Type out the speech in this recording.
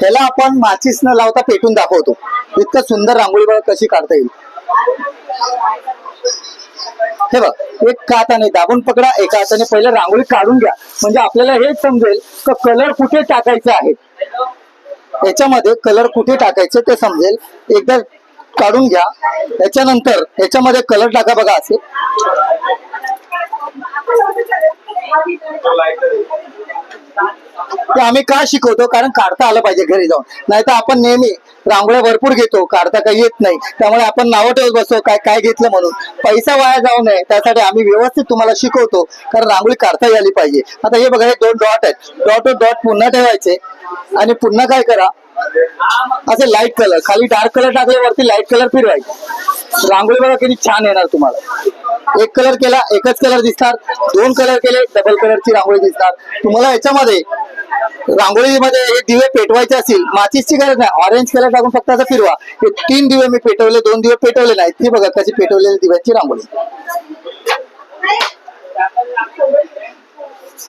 त्याला आपण माचीस न लावता पेटून दाखवतो. इतकं सुंदर रांगोळी बघा कशी काढता येईल. हे बघ एक हाताने दाबून पकडा एका हाताने पहिले रांगोळी काढून घ्या. म्हणजे आपल्याला हेच समजेल का कलर कुठे टाकायचे आहे. याच्यामध्ये कलर कुठे टाकायचे ते समजेल. एकदा काढून घ्या. याच्यानंतर याच्यामध्ये कलर टाका बघा असे. ते आम्ही का शिकवतो? कारण काढता आलं पाहिजे घरी जाऊन. नाहीतर आपण नेहमी रांगोळ्या भरपूर घेतो काढता काही येत नाही. त्यामुळे आपण नावं ठेवत बसतो काय काय घेतलं म्हणून. पैसा वाया जाऊ नये त्यासाठी आम्ही व्यवस्थित तुम्हाला शिकवतो. कारण रांगोळी काढता यायला पाहिजे. आता हे बघा हे दोन डॉट आहेत. डॉट डॉट पुन्हा ठेवायचे. आणि पुन्हा काय करा? असे लाइट कलर खाली डार्क कलर टाकल्यावरती लाइट कलर फिरवायचे. रांगोळी बघा किती छान येणार तुम्हाला. एक कलर केला एकच कलर दिसणार. दोन कलर केले डबल कलरची रांगोळी दिसणार. तुम्हाला याच्यामध्ये रांगोळीमध्ये हे दिवे पेटवायचे असतील माचीसची गरज नाही. ऑरेंज कलर टाकून फक्त असं फिरवा. हे तीन दिवे मी पेटवले दोन दिवे पेटवले नाहीत. ती बघा कशी पेटवलेली दिव्याची रांगोळी.